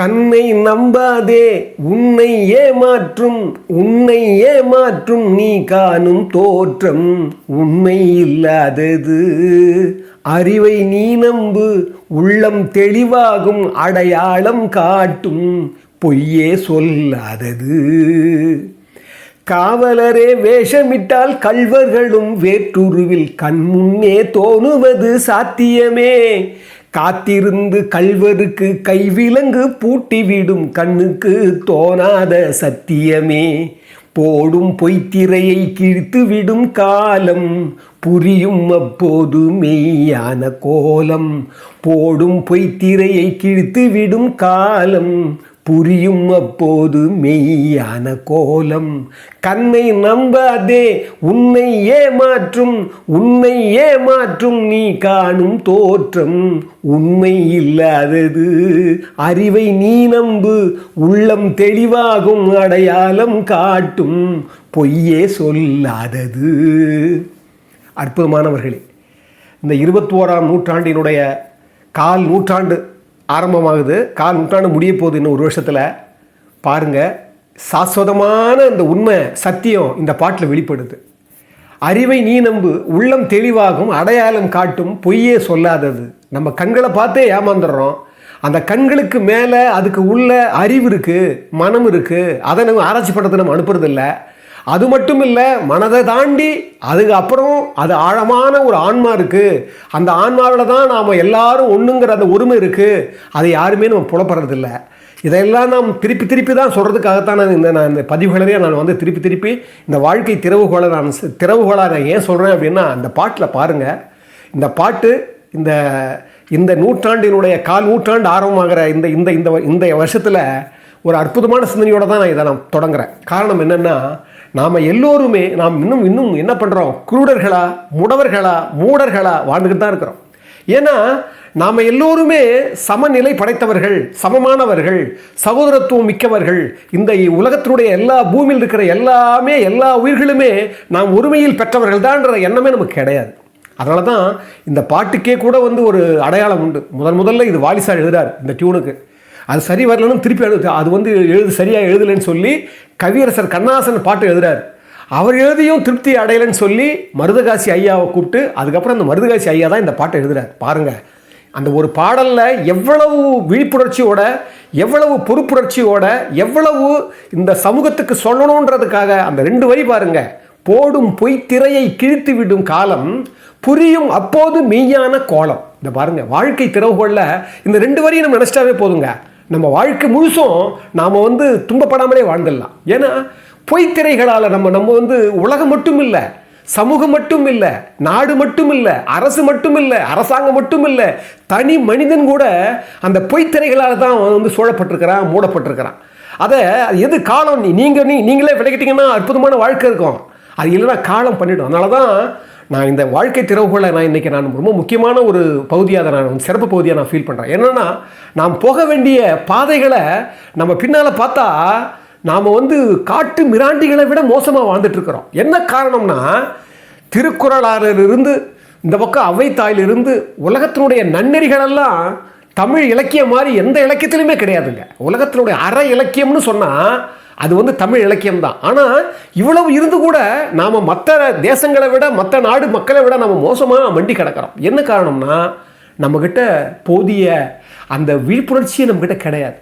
கண்ணை நம்பாதே உன்னை ஏமாற்றும் உன்னை ஏமாற்றும் நீ காணும் தோற்றம் உண்மை இல்லாதது. அறிவை நீ நம்பு உள்ளம் தெளிவாகும் அடையாளம் காட்டும் பொய்யே சொல்லாதது. காவலரே வேஷமிட்டால் கள்வர்களும் வேற்றுருவில் கண்முன்னே தோணுவது சாத்தியமே. காத்திருந்து கல்வருக்கு கைவிலங்கு பூட்டிவிடும் கண்ணுக்கு தோணாத சத்தியமே. போடும் பொய்த்திரையை கிழித்து விடும் காலம் புரியும் அப்போது மெய்யான கோலம். போடும் பொய்த்திரையை கிழித்து விடும் காலம் புரியும் அப்போது மெய்யான கோலம். கண்ணை நம்பாதே உன்னை ஏமாற்றும் உன்னை ஏமாற்றும் நீ காணும் தோற்றம். உண்மை இல்லாதது அறிவை நீ நம்பு உள்ளம் தெளிவாகும் அடையாளம் காட்டும் பொய்யே சொல்லாதது. அற்புதமானவர்களே இந்த இருபத்தோராம் நூற்றாண்டினுடைய கால் நூற்றாண்டு ஆரம்பமாகுது. கால் நூற்றாண்டு முடிய போகுது இன்னும் ஒரு வருஷத்தில். பாருங்கள் சாஸ்வதமான இந்த உண்மை சத்தியம் இந்த பாட்டில் வெளிப்படுது. அறிவை நீ நம்பு உள்ளம் தெளிவாகும் அடையாளம் காட்டும் பொய்யே சொல்லாதது. நம்ம கண்களை பார்த்தே ஏமாந்துடுறோம். அந்த கண்களுக்கு மேலே அதுக்கு உள்ள அறிவு இருக்குது மனம் இருக்குது அதை நம்ம ஆராய்ச்சி படத்தை நம்ம அனுப்புறதில்லை. அது மட்டும் இல்லை மனதை தாண்டி அதுக்கு அப்புறம் அது ஆழமான ஒரு ஆன்மா இருக்குது அந்த ஆன்மாவில் தான் நாம் எல்லாரும் ஒன்றுங்கிற அந்த உரிமை இருக்குது அதை யாருமே நம்ம புலப்படுறதில்ல. இதையெல்லாம் நாம் திருப்பி திருப்பி தான் சொல்கிறதுக்காகத்தான் நான் இந்த நான் இந்த பதிவுகளவே நான் வந்து திருப்பி திருப்பி இந்த வாழ்க்கை திறவுகோலை நான் ச- நான் ஏன் சொல்கிறேன் அப்படின்னா அந்த பாட்டில் பாருங்கள் இந்த பாட்டு இந்த இந்த நூற்றாண்டினுடைய கால் நூற்றாண்டு ஆரம்பமாகிற இந்த இந்த இந்த இந்த வருஷத்தில் ஒரு அற்புதமான சிந்தனையோடு தான் நான் இதை நான் தொடங்குறேன். காரணம் என்னென்னா நாம் எல்லோருமே நாம் இன்னும் இன்னும் என்ன பண்ணுறோம் குருடர்களா முடவர்களா மூடர்களா வாழ்ந்துக்கிட்டு தான் இருக்கிறோம். ஏன்னா நாம் எல்லோருமே சமநிலை படைத்தவர்கள் சமமானவர்கள் சகோதரத்துவம் மிக்கவர்கள். இந்த உலகத்தினுடைய எல்லா பூமியில் இருக்கிற எல்லாமே எல்லா உயிர்களுமே நாம் உரிமையில் பெற்றவர்கள் தான்ன்ற எண்ணமே நமக்கு கிடையாது. அதனால தான் இந்த பாட்டுக்கே கூட வந்து ஒரு அடையாளம் உண்டு. முதன் முதல்ல இது வாலிசா எழுதுறார் இந்த டியூனுக்கு அது சரி வரலன்னு திருப்பி எழுது. அது வந்து எழுது சரியாக எழுதலைன்னு சொல்லி கவியரசர் கண்ணாசன் பாட்டு எழுதுறாரு. அவர் எழுதியும் திருப்தி அடையலைன்னு சொல்லி மருதகாசி ஐயாவை கூப்பிட்டு அதுக்கப்புறம் அந்த மருதகாசி ஐயா தான் இந்த பாட்டை எழுதுறாரு. பாருங்கள் அந்த ஒரு பாடலில் எவ்வளவு விழிப்புணர்ச்சியோட எவ்வளவு பொறுப்புணர்ச்சியோட எவ்வளவு இந்த சமூகத்துக்கு சொல்லணுன்றதுக்காக அந்த ரெண்டு வரி பாருங்க. போடும் பொய்த்திரையை கிழித்து விடும் காலம் புரியும் அப்போது மெய்யான கோலம். இந்த பாருங்க. வாழ்க்கை திறவுகோல்ல இந்த ரெண்டு வரியும் நம்ம நினச்சிட்டாவே போதுங்க. நம்ம வாழ்க்கை முழுசும் நாம் வந்து துன்பப்படாமலே வாழ்ந்துடலாம். ஏன்னா பொய்த்திரைகளால் நம்ம நம்ம வந்து உலகம் மட்டும் இல்லை சமூகம் மட்டும் இல்லை நாடு மட்டும் இல்லை அரசு மட்டும் இல்லை அரசாங்கம் மட்டும் இல்லை தனி மனிதன் கூட அந்த பொய்த்திரைகளால் தான் அவன் வந்து சூழப்பட்டிருக்கிறான் மூடப்பட்டிருக்கிறான். அதை அது எது காலம்? நீ நீங்கள் நீ நீங்களே விளைக்கிட்டிங்கன்னா அற்புதமான வாழ்க்கை இருக்கும். அது இல்லைன்னா காலம் பண்ணிவிடும் அதனால தான் நான் இந்த வாழ்க்கை திறவுகளை நான் இன்றைக்கி நான் ரொம்ப முக்கியமான ஒரு பகுதியாக அதை நான் சிறப்பு பகுதியாக நான் ஃபீல் பண்ணுறேன் என்னென்னா நாம் போக வேண்டிய பாதைகளை நம்ம பின்னால் பார்த்தா நாம் வந்து காட்டு மிராண்டிகளை விட மோசமாக வாழ்ந்துட்டுருக்குறோம் என்ன காரணம்னா திருக்குறளாரிலிருந்து இந்த பக்கம் அவைத்தாயிலிருந்து உலகத்தினுடைய நன்னெறிகளெல்லாம் தமிழ் இலக்கியம் மாதிரி எந்த இலக்கியத்திலுமே கிடையாதுங்க. உலகத்தினுடைய அற இலக்கியம்னு சொன்னால் அது வந்து தமிழ் இலக்கியம் தான் ஆனால் இவ்வளவு இருந்து கூட நாம் மற்ற தேசங்களை விட மற்ற நாடு மக்களை விட நம்ம மோசமாக மண்டி கிடக்கிறோம். என்ன காரணம்னா நம்மக்கிட்ட போதிய அந்த விழிப்புணர்ச்சியே நம்மக்கிட்ட கிடையாது.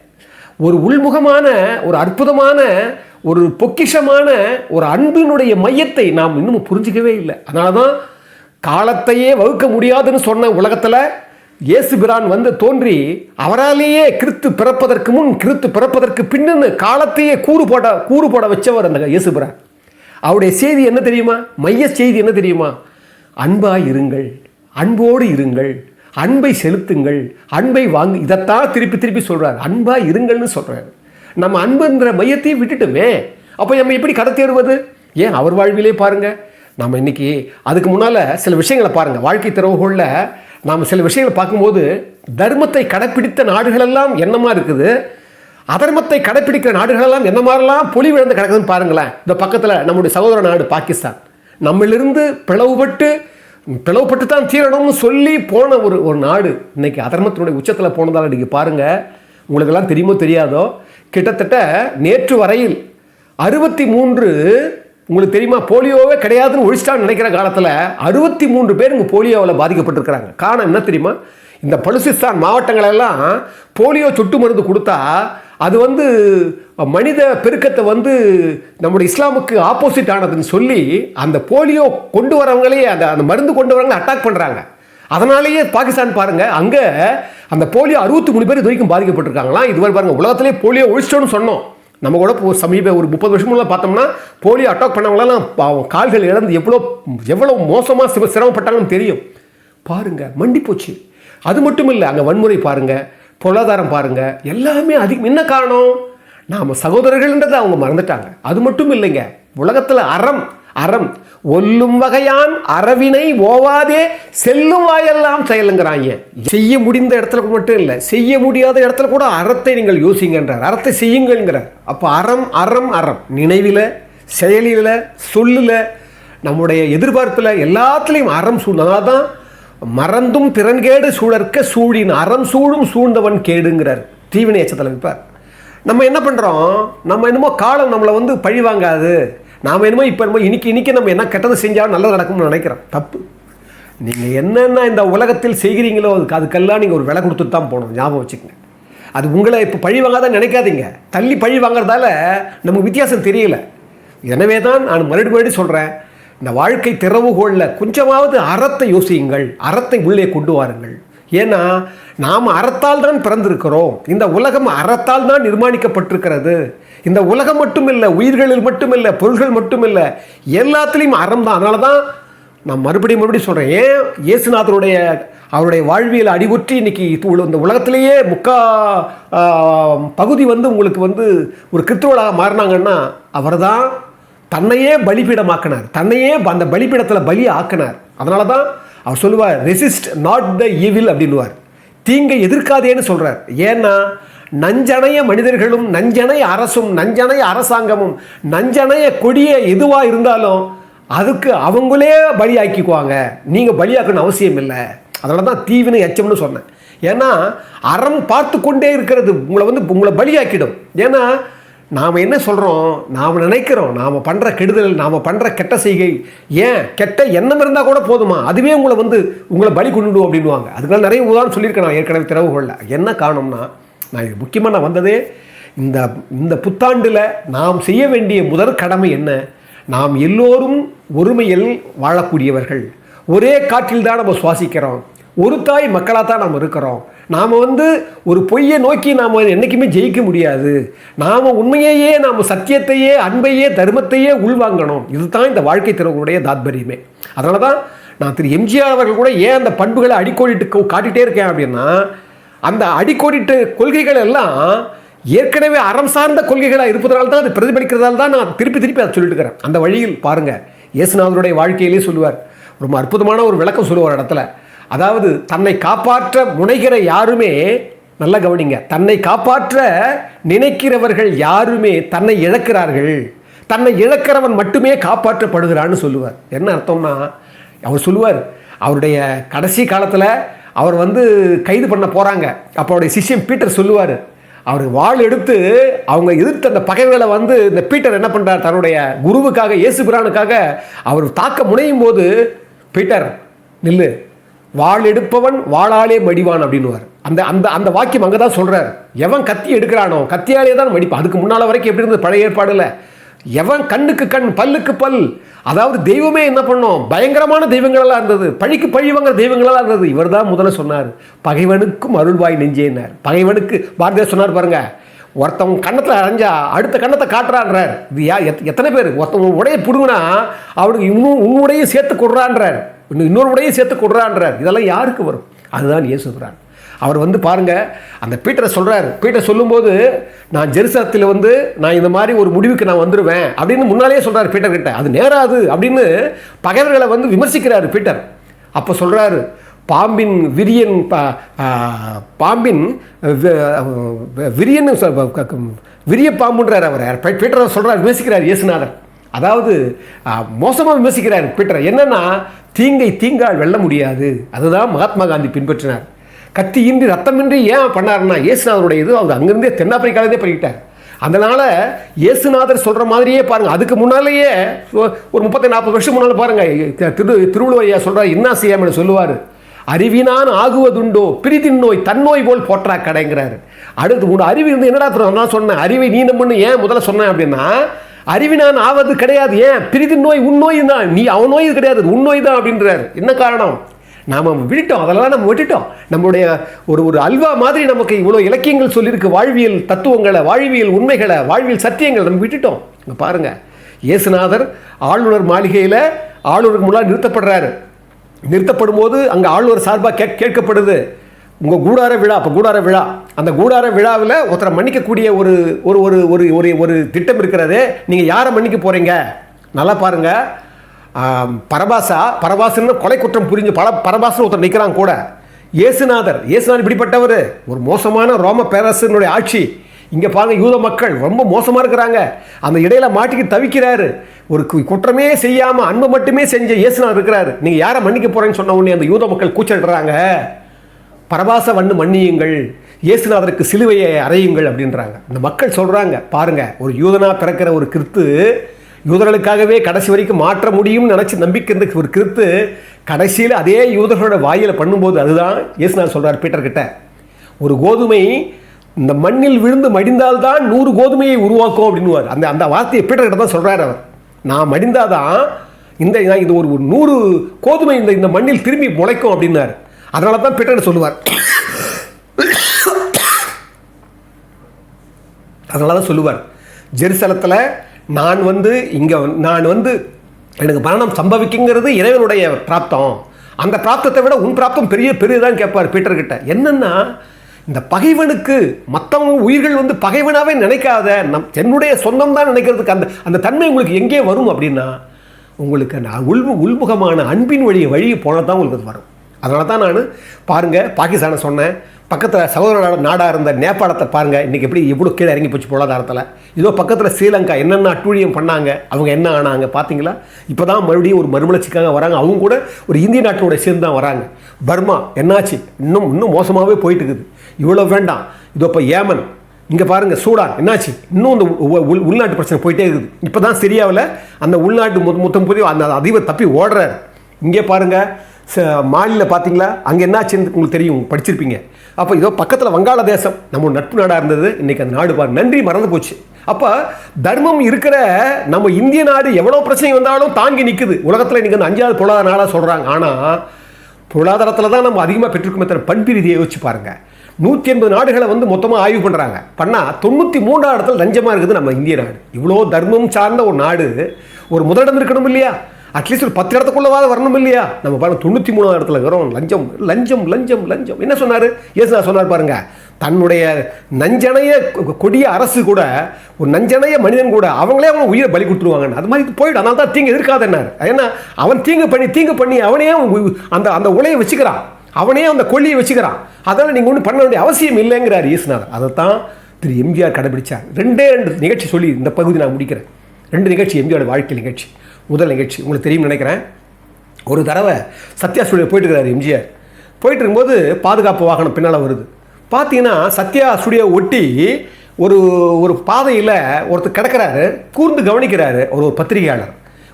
ஒரு உள்முகமான ஒரு அற்புதமான ஒரு பொக்கிஷமான ஒரு அன்பினுடைய மையத்தை நாம் இன்னும் புரிஞ்சிக்கவே இல்லை. அதனால தான் காலத்தையே வகுக்க முடியாதுன்னு சொன்ன உலகத்தில் இயேசு பிரான் வந்து தோன்றி அவராலேயே கிறித்து பிறப்பதற்கு முன் கிறித்து பிறப்பதற்கு பின்னு காலத்தையே கூறு போட கூறு போட வச்சவர் அந்த இயேசு பிரான் அவருடைய செய்தி என்ன தெரியுமா? மைய செய்தி என்ன தெரியுமா? அன்பாய் இருங்கள் அன்போடு இருங்கள் அன்பை செலுத்துங்கள் அன்பை வாங்கு இதைத்தான் திருப்பி திருப்பி சொல்கிறார் அன்பாக இருங்கள்னு சொல்கிறார் நம்ம அன்புன்ற மையத்தையே விட்டுட்டுமே. அப்போ நம்ம எப்படி கடை தேடுவது? ஏன் அவர் வாழ்விலே பாருங்க. நம்ம இன்னைக்கு அதுக்கு முன்னால் சில விஷயங்களை பாருங்க. வாழ்க்கை திறவுகளில் நாம் சில விஷயங்களை பார்க்கும்போது தர்மத்தை கடைப்பிடித்த நாடுகளெல்லாம் என்னமாக இருக்குது? அதர்மத்தை கடைப்பிடிக்கிற நாடுகளெல்லாம் என்ன மாதிரிலாம் பொலி விழுந்து கிடக்குதுன்னு பாருங்களேன். இந்த பக்கத்தில் நம்முடைய சகோதர நாடு பாகிஸ்தான். நம்மளிருந்து பிளவுபட்டு பிளவுபட்டு தான் தீரணும்னு சொல்லி போன ஒரு ஒரு நாடு. இன்னைக்கு அதர்மத்தினுடைய உச்சத்தில் போனதால் இன்னைக்கு பாருங்கள் உங்களுக்கெல்லாம் தெரியுமோ தெரியாதோ? கிட்டத்தட்ட நேற்று வரையில் அறுபத்தி மூன்று உங்களுக்கு தெரியுமா? போலியோவே கிடையாதுன்னு ஒழிச்சிட்டான்னு நினைக்கிற காலத்தில் அறுபத்தி மூன்று பேர் இங்கே போலியோவில் பாதிக்கப்பட்டிருக்கிறாங்க. காரணம் என்ன தெரியுமா? இந்த பலுசிஸ்தான் மாவட்டங்களெல்லாம் போலியோ சொட்டு மருந்து கொடுத்தா அது வந்து மனித பெருக்கத்தை வந்து நம்முடைய இஸ்லாமுக்கு ஆப்போசிட் ஆனதுன்னு சொல்லி அந்த போலியோ கொண்டு வரவங்களே அந்த அந்த மருந்து கொண்டு வரவங்களே அட்டாக் பண்ணுறாங்க அதனாலேயே பாகிஸ்தான் பாருங்கள் அங்கே அந்த போலியோ அறுபத்தி மூணு பேர் இது வரைக்கும் பாதிக்கப்பட்டிருக்காங்களாம். இதுவரை பாருங்கள் உலகத்திலே போலியோ ஒழிச்சிட்டோன்னு சொன்னோம். நம்ம கூட இப்போ சமீப ஒரு முப்பது வருஷமெல்லாம் பார்த்தோம்னா போலியோ அட்டாக் பண்ணவங்களெல்லாம் பாவம். கால்கள் இழந்து எவ்வளோ எவ்வளோ மோசமாக சிவ சிரமப்பட்டாங்கன்னு தெரியும். பாருங்க மண்டி போச்சு. அது மட்டும் இல்லை அங்கே வன்முறை பாருங்கள் பொருளாதாரம் பாருங்கள் எல்லாமே அதிகம். என்ன காரணம்? நாம் சகோதரர்கள்ன்றதை அவங்க மறந்துட்டாங்க. அது மட்டும் இல்லைங்க. உலகத்தில் அறம் அறம். ஒல்லும் வகையான் அறவினை ஓவாதே செல்லும் வாயெல்லாம் செயலுங்கிறாங்க. செய்ய முடிந்த இடத்துல மட்டும் இல்லை செய்ய முடியாத இடத்துல கூட அறத்தை நீங்கள் யோசிங்கன்றார். அறத்தை செய்யுங்கள்ங்கிறார். அப்போ அறம் அறம் அறம். நினைவில் செயலில் சொல்லில் நம்முடைய எதிர்பார்ப்பில் எல்லாத்துலேயும் அறம் சூழ்ந்தனால தான் மறந்தும் திறன்கேடு சூழற்க சூழின் அறம் சூழும் சூழ்ந்தவன் கேடுங்கிறார். தீவினை எச்சத்தில் வைப்பார் நம்ம என்ன பண்ணுறோம் நம்ம என்னமோ காலம் நம்மளை வந்து பழி வாங்காது நாம் என்னமோ இப்போ என்னமோ இன்றைக்கி இன்னைக்கு நம்ம என்ன கெட்டது செஞ்சாலும் நல்லது நடக்கும்னு நினைக்கிறோம். தப்பு. நீங்கள் என்னென்ன இந்த உலகத்தில் செய்கிறீங்களோ அதுக்கு அதுக்கெல்லாம் நீங்கள் ஒரு விலை கொடுத்துட்டு தான் போகணும். ஞாபகம் வச்சுக்கங்க. அது உங்களை இப்போ பழி வாங்காதான் நினைக்காதீங்க. தள்ளி பழி வாங்குறதால நமக்கு வித்தியாசம் தெரியல. எனவே தான் நான் மறுபடி மறுபடி சொல்கிறேன் இந்த வாழ்க்கை திறவுகோளில் கொஞ்சமாவது அறத்தை யோசியுங்கள். அறத்தை உள்ளே கொண்டு வாருங்கள். ஏன்னா நாம் அறத்தால் தான் பிறந்திருக்கிறோம். இந்த உலகம் அறத்தால் தான் நிர்மாணிக்கப்பட்டிருக்கிறது. இந்த உலகம் மட்டும் இல்லை உயிர்களில் மட்டும் இல்லை பொருள்கள் மட்டும் இல்லை எல்லாத்துலேயும் அறம் தான் அதனால தான் நான் மறுபடியும் மறுபடியும் சொல்கிறேன் ஏன் இயேசுநாதருடைய அவருடைய வாழ்வியல் அடிபொற்றி இன்னைக்கு இந்த உலகத்திலேயே முக்கா பகுதி வந்து உங்களுக்கு வந்து ஒரு கிறிஸ்துவலாக மாறினாங்கன்னா அவர் தான் தன்னையே பலிபீடமாக்கினார். தன்னையே அந்த பலிபீடத்தில் பலி ஆக்கினார் அதனால தான் அவர் சொல்லுவார் ரெசிஸ்ட் நாட் த ஈவில் அப்படின்னுவார். தீங்கை எதிர்க்காதேன்னு சொல்கிறார் ஏன்னா நஞ்சனைய மனிதர்களும் நஞ்சனைய அரசும் நஞ்சனைய அரசாங்கமும் நஞ்சனைய கொடிய எதுவாக இருந்தாலும் அதுக்கு அவங்களே பலியாக்கிக்குவாங்க. நீங்கள் பலியாக்கணும் அவசியம் இல்லை. அதனால தான் தீவினை எச்சம்னு சொன்னேன். ஏன்னா அறம் பார்த்து கொண்டே இருக்கிறது உங்களை வந்து உங்களை பலியாக்கிடும். ஏன்னா நாம் என்ன சொல்கிறோம் நாம் நினைக்கிறோம். நாம் பண்ணுற கெடுதல் நாம் பண்ணுற கெட்ட செய்கை. ஏன்? கெட்ட எண்ணம் இருந்தால் கூட போதுமா? அதுவே உங்களை வந்து உங்களை பலி கொண்டுடும் அப்படின்வாங்க அதுக்கெல்லாம் நிறைய உதாரணம் சொல்லியிருக்கேன் நான் ஏற்கனவே திறவுகளில். என்ன காரணம்னா நான் இது முக்கியமாக நான் வந்ததே இந்த இந்த புத்தாண்டில் நாம் செய்ய வேண்டிய முதற் கடமை என்ன? நாம் எல்லோரும் ஒருமையில் வாழக்கூடியவர்கள். ஒரே காற்றில் தான் நம்ம சுவாசிக்கிறோம். ஒரு தாய் மக்களாக தான் நாம் இருக்கிறோம். நாம் வந்து ஒரு பொய்யை நோக்கி நாம் என்றைக்குமே ஜெயிக்க முடியாது. நாம் உண்மையையே நாம் சத்தியத்தையே அன்பையே தர்மத்தையே உள்வாங்கணும். இதுதான் இந்த வாழ்க்கை திறவுடைய தாத்பரியமே. அதனால தான் நான் திரு எம்ஜிஆர் அவர்கள் கூட ஏன் அந்த பண்புகளை அடிக்கோடிட்டு காட்டிகிட்டே காட்டிட்டே இருக்கேன் அப்படின்னா அந்த அடிக்கோடிட்டு கொள்கைகள் எல்லாம் ஏற்கனவே அறம் சார்ந்த கொள்கைகளாக இருப்பதனால தான் அது பிரதிபலிக்கிறதால தான் நான் திருப்பி திருப்பி அதை சொல்லிட்டு இருக்கிறேன். அந்த வழியில் பாருங்கள் இயேசுநாதருடைய வாழ்க்கையிலே சொல்லுவார். ரொம்ப அற்புதமான ஒரு விளக்கம் சொல்லுவார் இடத்துல. அதாவது தன்னை காப்பாற்ற முனைகிற யாருமே நல்ல கவனிங்க தன்னை காப்பாற்ற நினைக்கிறவர்கள் யாருமே தன்னை இழக்கிறார்கள். தன்னை இழக்கிறவன் மட்டுமே காப்பாற்றப்படுகிறான்னு சொல்லுவார். என்ன அர்த்தம்னா அவர் சொல்லுவார் அவருடைய கடைசி காலத்தில் அவர் வந்து கைது பண்ண போகிறாங்க அப்போ அவருடைய பீட்டர் சொல்லுவார். அவர் வாள் எடுத்து அவங்க எதிர்த்து அந்த பகைகளை வந்து இந்த பீட்டர் என்ன பண்ணுறார் தன்னுடைய குருவுக்காக இயேசு பிரானுக்காக அவர் தாக்க முனையும் போது பீட்டர் நில்லு. வாள் எடுப்பவன் வாளாலே மடிவான் அப்படின்னுவார். அந்த அந்த அந்த வாக்கியம் அங்கே தான் சொல்கிறார் எவன் கத்தி எடுக்கிறானோ கத்தியாலே தான் மடிப்பான். அதுக்கு முன்னால் வரைக்கும் எப்படி இருந்தது? பழைய ஏற்பாடில். எவன் கண்ணுக்கு கண் பல்லுக்கு பல்? அதாவது தெய்வமே என்ன பண்ணோம்? பயங்கரமான தெய்வங்களெல்லாம் இருந்தது. பழிக்கு பழி வாங்குற தெய்வங்களெல்லாம் இருந்தது. இவர் தான் முதல்ல சொன்னார். பகைவனுக்கும் அருள்வாய் நெஞ்சேனார் பகைவனுக்கு பாரதியார் சொன்னார் பாருங்க ஒருத்தவங்க கண்ணத்தில் அரைஞ்சா அடுத்த கண்ணத்தை காட்டுறான்றார். இது யா எத் எத்தனை பேர்? ஒருத்தவங்க உடைய பிடுங்கினா அவனுக்கு இன்னும் உன்னுடைய சேர்த்து கொடுறான்றார். இன்னும் இன்னொரு உடையும் சேர்த்து கொடுறான்றார். இதெல்லாம் யாருக்கு வரும்? அதுதான் இயேசுகிறான் அவர் வந்து பாருங்க அந்த பீட்டரை சொல்கிறாரு பீட்டர் சொல்லும்போது நான் ஜெருசலத்தில் வந்து நான் இந்த மாதிரி ஒரு முடிவுக்கு நான் வந்துடுவேன் அப்படின்னு முன்னாலேயே சொல்கிறார் பீட்டர் கிட்ட. அது நேராது அப்படின்னு பகைவர்களை வந்து விமர்சிக்கிறார் பீட்டர். அப்போ சொல்கிறாரு பாம்பின் விரியன் பா- பாம்பின் விரியன் விரிய பாம்புன்றார் அவர். பீட்டரை சொல்கிறார் விமர்சிக்கிறார் இயேசுநாதர். அதாவது மோசமாக விமர்சிக்கிறார் பீட்டர். என்னென்னா தீங்கை தீங்கால் வெல்ல முடியாது. அதுதான் மகாத்மா காந்தி பின்பற்றினார். கத்தியின்றி ரத்தமின்றி ஏன் பண்ணாருன்னா இயேசுநாதருடைய இது அவர் அங்கேருந்தே தென்னாப்பிரிக்காலேருந்தே பண்ணிக்கிட்டார். அதனால் இயேசுநாதர் சொல்கிற மாதிரியே பாருங்கள் அதுக்கு முன்னாலேயே ஒரு முப்பத்தி நாற்பது வருஷம் முன்னால் பாருங்கள் திரு திருவள்ளுவரையா சொல்கிறார் என்ன செய்யாமல் சொல்லுவார். அறிவினான் ஆகுவதுண்டோ பிரிதின் நோய் தன்னோய் போல் போற்றா கடைங்கிறாரு. அடுத்து உன் அறிவு இருந்து என்னடா நான் சொன்னேன். அறிவை நீ நம்மன்னு ஏன் முதல்ல சொன்னேன் அப்படின்னா அறிவினான் ஆவது கிடையாது. ஏன்? பிரிதின் நோய் உன் நோய் தான். நீ அவன் நோய் கிடையாது. உன் நோய் தான் அப்படின்றாரு. என்ன காரணம்? நாம் விட்டுட்டோம் அதெல்லாம் நம்ம விட்டுட்டோம். நம்மளுடைய ஒரு ஒரு அல்வா மாதிரி நமக்கு இவ்வளோ இலக்கியங்கள் சொல்லியிருக்கு வாழ்வியல் தத்துவங்களை வாழ்வியல் உண்மைகளை வாழ்வியல் சத்தியங்களை நம்ம விட்டுட்டோம். இங்கே பாருங்கள் இயேசுநாதர் ஆளுநர் மாளிகையில் ஆளுநருக்கு முன்னால் நிறுத்தப்படுறாரு. நிறுத்தப்படும் போது அங்கே ஆளுநர் சார்பாக கே கேட்கப்படுது. உங்கள் கூடார விழா அப்போ கூடார விழா. அந்த கூடார விழாவில் ஒருத்தரை மன்னிக்கக்கூடிய ஒரு ஒரு ஒரு ஒரு ஒரு ஒரு திட்டம் இருக்கிறது. நீங்கள் யாரை மன்னிக்க போகிறீங்க நல்லா பாருங்கள் பரபாசா பரபாசன்னு கொலை குற்றம் புரிஞ்சு பல பரபாசன் ஒருத்தர் நிற்கிறான் கூட. இயேசுநாதர் இயேசுநாதர் இப்படிப்பட்டவர். ஒரு மோசமான ரோம பேரரசனுடைய ஆட்சி. இங்கே பாருங்க யூத மக்கள் ரொம்ப மோசமாக இருக்கிறாங்க. அந்த இடையில மாட்டிக்கு தவிக்கிறாரு. ஒரு கு- குற்றமே செய்யாமல் அன்பு மட்டுமே செஞ்ச இயேசுநாதர் இருக்கிறாரு. நீங்கள் யாரை மன்னிக்க போகிறேன்னு சொன்ன உடனே அந்த யூத மக்கள் கூச்சலிடுறாங்க. பரபாச வண்ணு மன்னியுங்கள் இயேசுநாதருக்கு சிலுவையை அறையுங்கள் அப்படின்றாங்க. இந்த மக்கள் சொல்கிறாங்க பாருங்கள் ஒரு யூதனா பிறக்கிற ஒரு கிறித்து யூதர்களுக்காகவே கடைசி வரைக்கும் மாற்ற முடியும்னு நினச்சி நம்பிக்கை இருந்த ஒரு கிறித்து கடைசியில் அதே யூதர்களோட வாயில் பண்ணும்போது அதுதான் இயேசுநாதர் சொல்கிறார் பீட்டர்கிட்ட. ஒரு கோதுமை இந்த மண்ணில் விழுந்து மடிந்தால்தான் நூறு கோதுமையை உருவாக்கும் அப்படின்னுவார். அந்த அந்த வார்த்தையை பீட்டர்கிட்ட தான் சொல்கிறார் அவர். நான் மடிந்தாதான் இந்த நான் இது ஒரு நூறு கோதுமை இந்த இந்த மண்ணில் திரும்பி முளைக்கும் அப்படின்னாரு. அதனால தான் பீட்டர் சொல்லுவார். அதனால தான் சொல்லுவார். ஜெருசலத்தில் நான் வந்து இங்கே நான் வந்து எனக்கு மரணம் சம்பவிக்குங்கிறது இறைவனுடைய பிராப்தம். அந்த பிராப்தத்தை விட உன் பிராப்தம் பெரிய பெரியதான் கேட்பார் பீட்டர்கிட்ட. என்னென்னா இந்த பகைவனுக்கு மற்றவங்க உயிர்கள் வந்து பகைவனாகவே நினைக்காத நம் என்னுடைய சொந்தம் தான் நினைக்கிறதுக்கு அந்த அந்த தன்மை உங்களுக்கு எங்கே வரும் அப்படின்னா உங்களுக்கு நான் உள் உள்முகமான அன்பின் வழியை வழியை போனால் தான் உங்களுக்கு வரும். அதனால தான் நான் பாருங்கள் பாகிஸ்தானை சொன்னேன். பக்கத்தில் சகோதர நாடாக இருந்த நேபாளத்தை பாருங்கள் இன்றைக்கி எப்படி எவ்வளோ கீழே இறங்கி போச்சு பொருளாதாரத்தில். இதோ பக்கத்தில் ஸ்ரீலங்கா என்னென்ன அட்டூழியம் பண்ணாங்க அவங்க என்ன ஆனாங்க பார்த்தீங்களா இப்போ தான் மறுபடியும் ஒரு மறுமலர்ச்சிக்காக வராங்க. அவங்க கூட ஒரு இந்திய நாட்டோட சேர்ந்து தான் வராங்க. பர்மா என்னாச்சு? இன்னும் இன்னும் மோசமாகவே போயிட்டு இருக்குது இவ்வளோ வேண்டாம். இதோ இப்போ ஏமன் இங்கே பாருங்கள் சூடான் என்னாச்சு? இன்னும் இந்த உ- உள் உள்நாட்டு பிரச்சனை போயிட்டே இருக்குது. இப்போ தான் சரியாவில் அந்த உள்நாட்டு மொத்த மொத்தம் போய் அந்த அதிபர் தப்பி ஓடுறாரு. இங்கே பாருங்கள் மாலியில் பார்த்தீங்களா? அங்கே என்னாச்சுன்னு உங்களுக்கு தெரியும் படிச்சிருப்பீங்க. அப்போ இதோ பக்கத்தில் வங்காளதேசம் நம்ம நட்பு நாடாக இருந்தது இன்றைக்கி அந்த நாடு பார் நன்றி மறந்து போச்சு. அப்போ தர்மம் இருக்கிற நம்ம இந்திய நாடு எவ்வளோ பிரச்சனை வந்தாலும் தாங்கி நிற்குது உலகத்தில் இன்றைக்கி அந்த அஞ்சாவது பொருளாதார நாடாக சொல்கிறாங்க ஆனால் பொருளாதாரத்தில் தான் நம்ம அதிகமாக பெற்றிருக்கோமே தவிர பண்பு ரீதியை யோசிச்சு பாருங்கள் நூற்றி எண்பது நாடுகளை வந்து மொத்தமாக ஆய்வு பண்ணுறாங்க பண்ணால் தொண்ணூற்றி மூன்றாம் இடத்துல லஞ்சமாக இருக்குது நம்ம இந்திய நாடு. இவ்வளோ தர்மம் சார்ந்த ஒரு நாடு ஒரு முதலிடம் இருக்கணும் இல்லையா? அட்லீஸ்ட் ஒரு பத்து இடத்துக்குள்ளவாது வரணும் இல்லையா? நம்ம பாருங்க தொண்ணூற்றி மூணாவது இடத்துல இருக்கிறோம். லஞ்சம் லஞ்சம் லஞ்சம் லஞ்சம். என்ன சொன்னார்? ஏசுனா சொன்னார் பாருங்க தன்னுடைய நஞ்சனைய கொ- கொடிய அரசு கூட ஒரு நஞ்சனைய மனிதன் கூட அவங்களே அவங்க உயிரை பலி கொடுத்துருவாங்க அது மாதிரி போயிடும். அதனால தான் தீங்கு எதிர்க்காதன்னார். ஏன்னா அவன் தீங்கு பண்ணி தீங்கு பண்ணி அவனே அந்த அந்த உலையை வச்சுக்கிறான். அவனே அந்த கொல்லியை வச்சுக்கிறான். அதனால் நீங்கள் ஒன்றும் பண்ண வேண்டிய அவசியம் இல்லைங்கிறார் இயேசுநாதர். அதை தான் திரு எம்ஜிஆர் கடைபிடிச்சார். ரெண்டே ரெண்டு நிகழ்ச்சி சொல்லி இந்த பகுதி நான் முடிக்கிறேன். ரெண்டு நிகழ்ச்சி எம்ஜிஆர் வாழ்க்கை நிகழ்ச்சி. முதல் நிகழ்ச்சி. உங்களுக்கு தெரியும்னு நினைக்கிறேன். ஒரு தடவை சத்யா ஸ்டுடியோ போயிட்டு இருக்கிறார் எம்ஜிஆர். போயிட்டு இருக்கும்போது பாதுகாப்பு வாகனம் பின்னால் வருது. பார்த்தீங்கன்னா சத்யா ஸ்டுடியோ ஒட்டி ஒரு ஒரு பாதையில் ஒருத்தர் கிடக்கிறாரு. கூர்ந்து கவனிக்கிறாரு ஒரு ஒரு பத்திரிகையாளர்.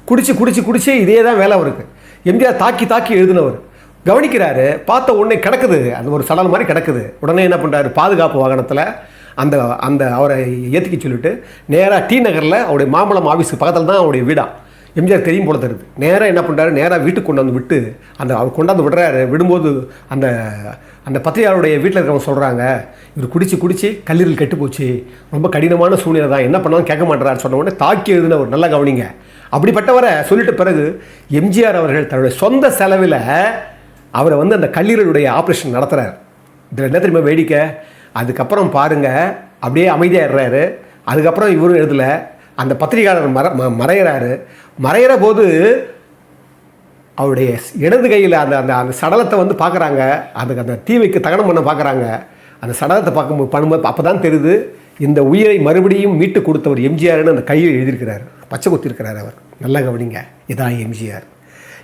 குடிச்சு குடிச்சு குடிச்சு இதே தான் வேலை அவருக்கு. எம்ஜிஆர் தாக்கி தாக்கி எழுதினவர். கவனிக்கிறாரு. பார்த்த உடனே கிடக்குது. அந்த ஒரு சடல் மாதிரி கிடக்குது. உடனே என்ன பண்ணுறாரு பாதுகாப்பு வாகனத்தில் அந்த அந்த அவரை ஏற்றிக்க சொல்லிட்டு நேராக டி நகரில் அவருடைய மாம்பழம் ஆஃபீஸுக்கு பக்கத்தில் தான் அவருடைய வீடா. எம்ஜிஆர் தெரியும் போல தருது நேராக என்ன பண்ணுறாரு நேராக வீட்டுக்கு கொண்டாந்து விட்டு அந்த அவர் கொண்டாந்து விடுறாரு விடும்போது அந்த அந்த பத்திரிகையாளருடைய வீட்டில் இருக்கிறவங்க சொல்கிறாங்க இவர் குடிச்சு குடிச்சு கல்லீரல் கெட்டு போச்சு. ரொம்ப கடினமான சூழ்நிலை தான். என்ன பண்ணாலும் கேட்க மாட்டேறாரு சொன்ன உடனே தாக்கி எழுதுன ஒரு நல்ல கவனிங்க. அப்படிப்பட்டவரை சொல்லிட்டு பிறகு எம்ஜிஆர் அவர்கள் தன்னுடைய சொந்த செலவில் அவரை வந்து அந்த கல்லீரலுடைய ஆப்ரேஷன் நடத்துகிறார் இதில் என்ன தெரியுமா வேடிக்கை? அதுக்கப்புறம் பாருங்கள் அப்படியே அமைதியாகிடுறாரு அதுக்கப்புறம் இவரும் எழுதலை அந்த பத்திரிகையாளர் மற ம- மறையிறாரு. மறையிற போது அவருடைய இடது கையில் அந்த அந்த அந்த சடலத்தை வந்து பார்க்குறாங்க அதுக்கு அந்த தீவைக்கு தகனம் பண்ண பார்க்குறாங்க அந்த சடலத்தை பார்க்கும்போது பண்ணும்போது அப்போ தான் தெரியுது இந்த உயிரை மறுபடியும் மீட்டு கொடுத்தவர் எம்ஜிஆர்னு அந்த கையில் எழுதியிருக்கிறார். பச்சை குத்திருக்கிறார் அவர். நல்லா கவனிங்க இதான் எம்ஜிஆர்.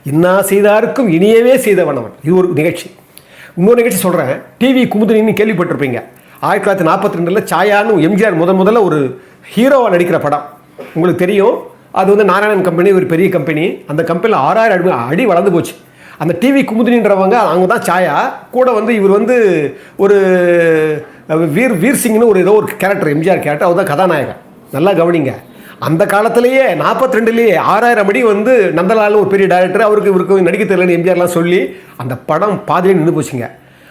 இன்னா செய்தாருக்கும் இனியவே செய்தவன் அவன் இது ஒரு நிகழ்ச்சி. இன்னொரு நிகழ்ச்சி சொல்கிறேன் டிவி குமுதினின்னு கேள்விப்பட்டிருப்பீங்க. ஆயிரத்தி தொள்ளாயிரத்தி நாற்பத்தி ரெண்டில் சாயான்னு எம்ஜிஆர் முதன் முதல்ல ஒரு ஹீரோவாக நடிக்கிற படம். உங்களுக்கு தெரியும் அது வந்து நாராயணன் கம்பெனி ஒரு பெரிய கம்பெனி அந்த கம்பெனியில் ஆறாயிரம் அடி அடி வளர்ந்து போச்சு. அந்த டிவி குமுதினின்றவங்க அவங்க தான் சாயா. கூட வந்து இவர் வந்து ஒரு வீர் வீர் சிங்னு ஒரு ஏதோ ஒரு கேரக்டர் எம்ஜிஆர் கேரக்டர் அவர் தான் கதாநாயகன். நல்லா கவனிங்க. அந்த காலத்திலேயே நாற்பத்தி ரெண்டுலேயே ஆறாயிரம் அடி வந்து நந்தலால் ஒரு பெரிய டேரக்டர் அவருக்கு இவருக்கு நடிக்க தெரியலன்னு எம்ஜிஆர்லாம் சொல்லி அந்த படம் பாதியிலே நின்று போச்சுங்க.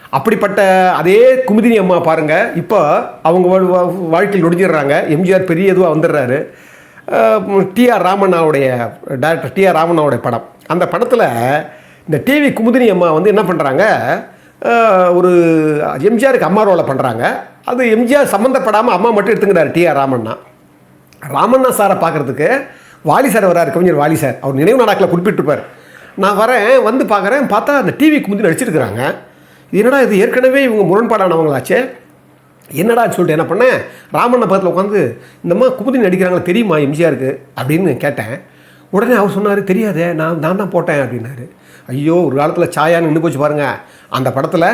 அப்படிப்பட்ட அதே குமுதினி அம்மா பாருங்கள் இப்போ அவங்க வா- வாழ்க்கையில் நொடிஞ்சிடுறாங்க. எம்ஜிஆர் பெரிய இதுவாக வந்துடுறாரு. டிஆர் ராமண்ணாவுடைய டேரக்டர் டிஆர் ராமண்ணாவுடைய படம். அந்த படத்தில் இந்த டிவி குமுதினி அம்மா வந்து என்ன பண்ணுறாங்க ஒரு எம்ஜிஆருக்கு அம்மா ரோலை பண்ணுறாங்க அது எம்ஜிஆர் சம்மந்தப்படாமல் அம்மா மட்டும் எடுத்துக்கிறாரு டிஆர் ராமண்ணா. ராமண்ணா சாரை பார்க்குறதுக்கு வாலி சார் வராரு கவிஞர் வாலி சார். அவர் நினைவு நாடாக்கில் குறிப்பிட்டிருப்பார். நான் வரேன் வந்து பார்க்குறேன் பார்த்தா அந்த டிவிக்கு முந்தி நடிச்சிருக்கிறாங்க. என்னடா இது ஏற்கனவே இவங்க முரண்பாடானவங்களாச்சே? என்னடான்னு சொல்லிட்டு என்ன பண்ணேன் ராமண்ண பக்கத்தில் உட்காந்து இந்தம்மா குமுதி நடிக்கிறாங்களா தெரியுமா எம்ஜிஆருக்கு? அப்படின்னு கேட்டேன். உடனே அவர் சொன்னார் தெரியாதே நான் நான் தான் போட்டேன் அப்படின்னாரு. ஐயோ ஒரு காலத்தில் சாயான்னு நின்று போச்சு பாருங்கள் அந்த படத்தில்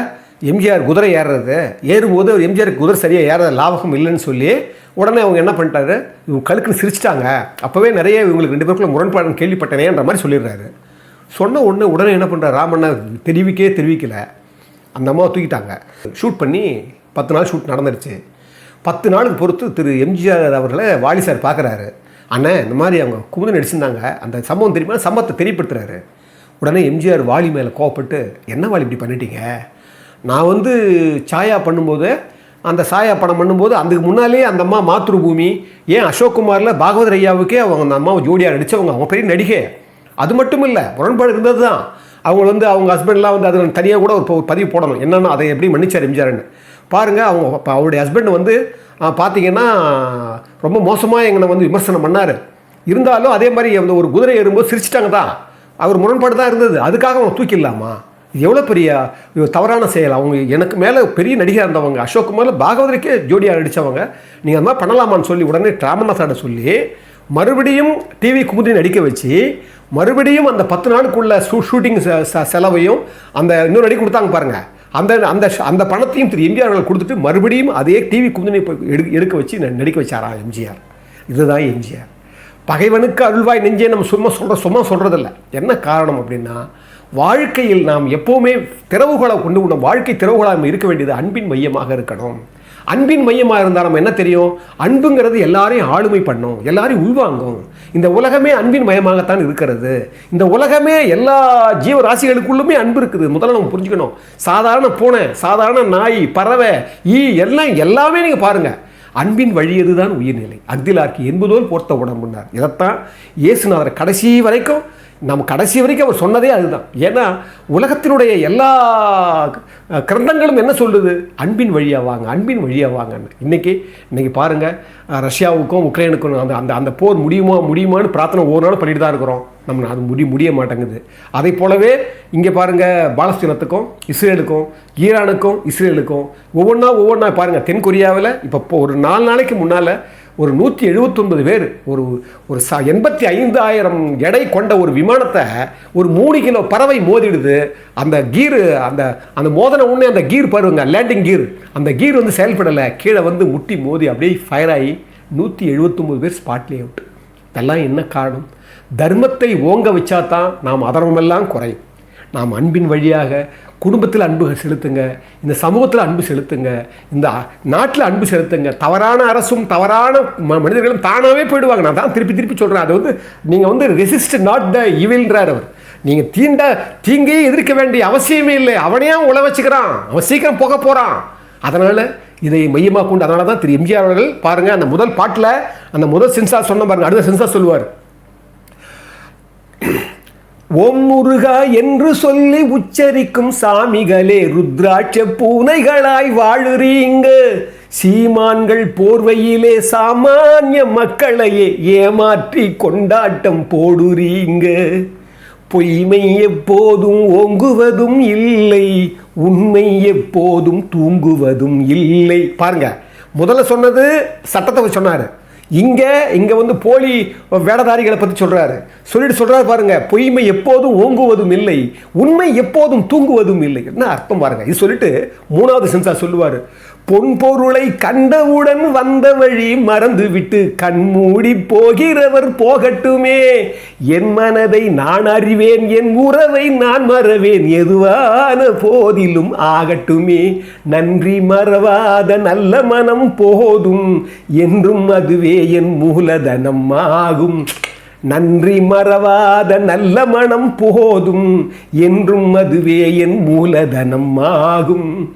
எம்ஜிஆர் குதிரை ஏறுறது ஏறும்போது அவர் எம்ஜிஆருக்கு குதிரை சரியாக ஏற லாபகம் இல்லைன்னு சொல்லி உடனே அவங்க என்ன பண்ணிட்டாரு இவங்க கழுக்குன்னு சிரிச்சிட்டாங்க. அப்போவே நிறைய இவங்களுக்கு ரெண்டு பேருக்குள்ள முரண்பாடுன்னு கேள்விப்பட்டனேன்ற மாதிரி சொல்லிடுறாரு. சொன்ன உடனே உடனே என்ன பண்ணுறாரு ராமண்ணா தெரிவிக்கவே தெரிவிக்கல. அந்த அம்மாவை தூக்கிட்டாங்க. ஷூட் பண்ணி பத்து நாள் ஷூட் நடந்துருச்சு. பத்து நாளுக்கு பொறுத்து திரு எம்ஜிஆர் அவர்களை வாலி சார் பார்க்குறாரு. அண்ணே இந்த மாதிரி அவங்க குமுதி நடிச்சிருந்தாங்க. அந்த சம்பவம் தெரியுமா? சம்பவத்தை தெரியப்படுத்துறாரு. உடனே எம்ஜிஆர் வாலி மேலே கோவப்பட்டு என்ன வாலி இப்படி பண்ணிட்டீங்க? நான் வந்து சாயா பண்ணும்போது அந்த சாயா படம் பண்ணும்போது அதுக்கு முன்னாலேயே அந்த அம்மா மாத்ருபூமி ஏன் அசோக் குமாரில் பாகவதர் ஐயாவுக்கே அவங்க அந்த அம்மாவை ஜோடியாக நடித்தவங்க அவங்க பெரிய நடிகை. அது மட்டும் இல்லை முரண்பாடு இருந்தது தான். அவங்க வந்து அவங்க ஹஸ்பண்ட்லாம் வந்து அது தனியாக கூட ஒரு பதிவு போடணும். என்னென்னா அதை எப்படி மன்னிச்சார் எம்ஜிஆர்னு. பாருங்கள் அவங்க அவருடைய ஹஸ்பண்ட் வந்து பார்த்தீங்கன்னா ரொம்ப மோசமாக எங்களை வந்து விமர்சனம் பண்ணார். இருந்தாலும் அதே மாதிரி அந்த ஒரு குதிரை ஏறும்போது சிரிச்சிட்டாங்க தான். அவர் முரண்பாடு தான் இருந்தது. அதுக்காக அவங்க தூக்கிடலாமா? இது எவ்வளோ பெரிய தவறான செயல். அவங்க எனக்கு மேலே பெரிய நடிகர் இருந்தவங்க அசோக் குமாரில் பாகவதற்கே ஜோடியாக நடித்தவங்க நீங்கள் அந்த மாதிரி பண்ணலாமான்னு சொல்லி உடனே ராமநாசாட சொல்லி மறுபடியும் டிவி குமுதி நடிக்க வச்சு மறுபடியும் அந்த பத்து நாளுக்குள்ள ஷூ ஷூட்டிங் செலவையும் அந்த இன்னொரு நடி கொடுத்தாங்க பாருங்கள் அந்த அந்த அந்த பணத்தையும் திரு எம்ஜிஆர் அவர்கள் கொடுத்துட்டு மறுபடியும் அதே டிவி குமுதினை போய் எடு எடுக்க வச்சு நடிக்க வச்சாரா எம்ஜிஆர். இதுதான் எம்ஜிஆர். பகைவனுக்கு அருள்வாய் நெஞ்சே நம்ம சும்மா சொல்கிற சும்மா சொல்கிறதில்ல என்ன காரணம் அப்படின்னா வாழ்க்கையில் நாம் எப்போவுமே திறவுகளை கொண்டு விட வாழ்க்கை திறவுகளாக இருக்க வேண்டியது அன்பின் மையமாக இருக்கணும். அன்பின் மையமாக இருந்தால் நம்ம என்ன தெரியும்? அன்புங்கிறது எல்லாரையும் ஆளுமை பண்ணும் எல்லாரையும் உள்வாங்கும். இந்த உலகமே அன்பின் மயமாகத்தான் இருக்கிறது. இந்த உலகமே எல்லா ஜீவராசிகளுக்குள்ளுமே அன்பு இருக்குது. முதல்ல நம்ம புரிஞ்சுக்கணும். சாதாரண பூனை சாதாரண நாய் பறவை ஈ எல்லாம் எல்லாமே நீங்கள் பாருங்கள் அன்பின் வழியதுதான் உயிர்நிலை. அக்திலார்க்கு என்பதோல் போர்த்த உடம்புனார் இதைத்தான் இயேசுநாதர் கடைசி வரைக்கும் நம்ம கடைசி வரைக்கும் அவர் சொன்னதே அதுதான். ஏன்னா உலகத்தினுடைய எல்லா கிரந்தங்களும் என்ன சொல்லுது? அன்பின் வழியாக வாங்க அன்பின் வழியாக வாங்கன்னு. இன்றைக்கி இன்றைக்கி பாருங்கள் ரஷ்யாவுக்கும் உக்ரைனுக்கும் அந்த அந்த அந்த போர் முடியுமா முடியுமான்னு பிரார்த்தனை ஒவ்வொரு நாளும் பண்ணிட்டு தான் இருக்கிறோம். நம்ம அது முடி முடிய மாட்டேங்குது. அதை போலவே இங்கே பாருங்கள் பாலஸ்தீனத்துக்கும் இஸ்ரேலுக்கும் ஈரானுக்கும் இஸ்ரேலுக்கும் ஒவ்வொன்றா ஒவ்வொன்றா பாருங்கள் தென் கொரியாவில் இப்போ ஒரு நாலு நாளைக்கு முன்னால் ஒரு நூற்றி எழுபத்தொன்பது பேர் ஒரு ஒரு ச எண்பத்தி ஐந்தாயிரம் எடை கொண்ட ஒரு விமானத்தை ஒரு மூணு கிலோ பறவை மோதிடுது. அந்த கீரு அந்த அந்த மோதன உடனே அந்த கீர் பாருங்க லேண்டிங் கீர் அந்த கீர் வந்து செயல்படலை. கீழே வந்து முட்டி மோதி அப்படியே ஃபயர் ஆகி நூற்றி எழுபத்தொம்பது பேர் ஸ்பாட்லேயே அவுட் இதெல்லாம் என்ன காரணம்? தர்மத்தை ஓங்க வச்சா தான் நாம் அதர்மமெல்லாம் குறையும். நாம் அன்பின் வழியாக குடும்பத்தில் அன்பு செலுத்துங்க இந்த சமூகத்தில் அன்பு செலுத்துங்க இந்த நாட்டில் அன்பு செலுத்துங்க. தவறான அரசும் தவறான ம- மனிதர்களும் தானாகவே போயிடுவாங்க. நான் தான் திருப்பி திருப்பி சொல்கிறேன் அது வந்து நீங்கள் வந்து ரெசிஸ்ட் நாட் த இவில்ன்றார் அவர். நீங்கள் தீண்ட தீங்கையே எதிர்க்க வேண்டிய அவசியமே இல்லை. அவனையே உழ வச்சுக்கிறான். அவன் சீக்கிரம் போக போகிறான் அதனால் இதை மையமாக கொண்டு அதனால தான் திரு எம்ஜிஆர் அவர்கள் பாருங்கள் அந்த முதல் பாட்டில் அந்த முதல் சென்சார் சொன்ன பாருங்கள் அடுத்த சென்சார் சொல்லுவார். ஓம் முருகா என்று சொல்லி உச்சரிக்கும் சாமிகளே ருத்ராட்ச பூனைகளாய் வாழுறீங்க. சீமான்கள் போர்வையிலே சாமானிய மக்களையே ஏமாற்றி கொண்டாட்டம் போடுறீங்க. பொய்மை எப்போதும் ஓங்குவதும் இல்லை உண்மை எப்போதும் தூங்குவதும் இல்லை. பாருங்க முதல்ல சொன்னது சட்டத்தை சொன்னார். இங்கே இங்கே வந்து போலி வேடதாரிகளை பற்றி சொல்கிறாரு சொல்லிட்டு சொல்கிறாரு பாருங்க பொய்மை எப்போதும் ஓங்குவதும் இல்லை உண்மை எப்போதும் தூங்குவதும் இல்லை. என்ன அர்த்தம் பாருங்க. இது சொல்லிட்டு மூணாவது சென்சார் சொல்லுவார். பொன்பொருளை கண்டவுடன் வந்த வழி மறந்துவிட்டு கண்மூடி போகிறவர் போகட்டுமே. என் மனதை நான் அறிவேன் என் உறவை நான் மறவேன். எதுவான போதிலும் ஆகட்டுமே. நன்றி மறவாத நல்ல மனம் போதும். என்றும் அதுவே என் மூலதனம் ஆகும். நன்றி மறவாத நல்ல மனம் போதும். என்றும் அதுவே என் மூலதனம் ஆகும்.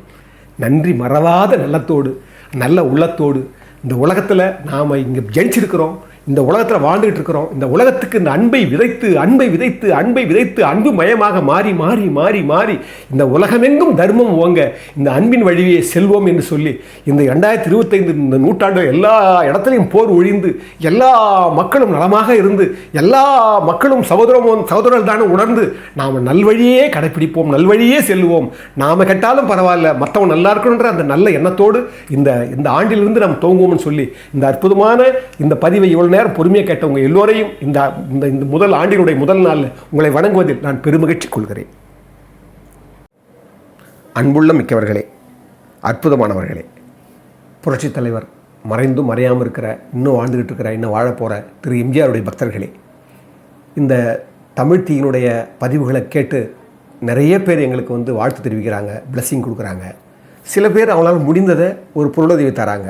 நன்றி மறவாத நல்லத்தோடு நல்ல உள்ளத்தோடு. இந்த உலகத்தில் நாம் இங்கே ஜெயிச்சிருக்கிறோம் இந்த உலகத்தில் வாழ்ந்துகிட்டு இருக்கிறோம். இந்த உலகத்துக்கு இந்த அன்பை விதைத்து அன்பை விதைத்து அன்பை விதைத்து அன்பு மயமாக மாறி மாறி மாறி மாறி இந்த உலகமெங்கும் தர்மம் ஓங்க இந்த அன்பின் வழியே செல்வோம் என்று சொல்லி இந்த ரெண்டாயிரத்தி இருபத்தைந்து இந்த நூற்றாண்டு எல்லா இடத்துலையும் போர் ஒழிந்து எல்லா மக்களும் நலமாக இருந்து எல்லா மக்களும் சகோதரம் சகோதரர்கள் தானே உணர்ந்து நாம் நல்வழியே கடைப்பிடிப்போம் நல்வழியே செல்வோம். நாம் கெட்டாலும் பரவாயில்ல மற்றவன் நல்லா இருக்கணுன்ற அந்த நல்ல எண்ணத்தோடு இந்த இந்த ஆண்டிலிருந்து நாம் துவங்குவோம்னு சொல்லி இந்த அற்புதமான இந்த பதிவை இவ்வளோ நேரம் பொறுமையாக கேட்டவங்க எல்லோரையும் இந்த இந்த இந்த முதல் ஆண்டினுடைய முதல் நாளில் உங்களை வணங்குவதில் நான் பெருமகிழ்ச்சி கொள்கிறேன். அன்புள்ள மிக்கவர்களே அற்புதமானவர்களே புரட்சித் தலைவர் மறைந்தும் மறையாமல் இருக்கிற இன்னும் வாழ்ந்துகிட்டு இருக்கிற இன்னும் வாழப் போகிற திரு எம்ஜிஆருடைய பக்தர்களே இந்த தமிழ் தீயினுடைய பதிவுகளை கேட்டு நிறைய பேர் எங்களுக்கு வந்து வாழ்த்து தெரிவிக்கிறாங்க பிளஸ்ஸிங் கொடுக்குறாங்க. சில பேர் அவங்களால முடிந்ததை ஒரு பொருளுதவி தராங்க.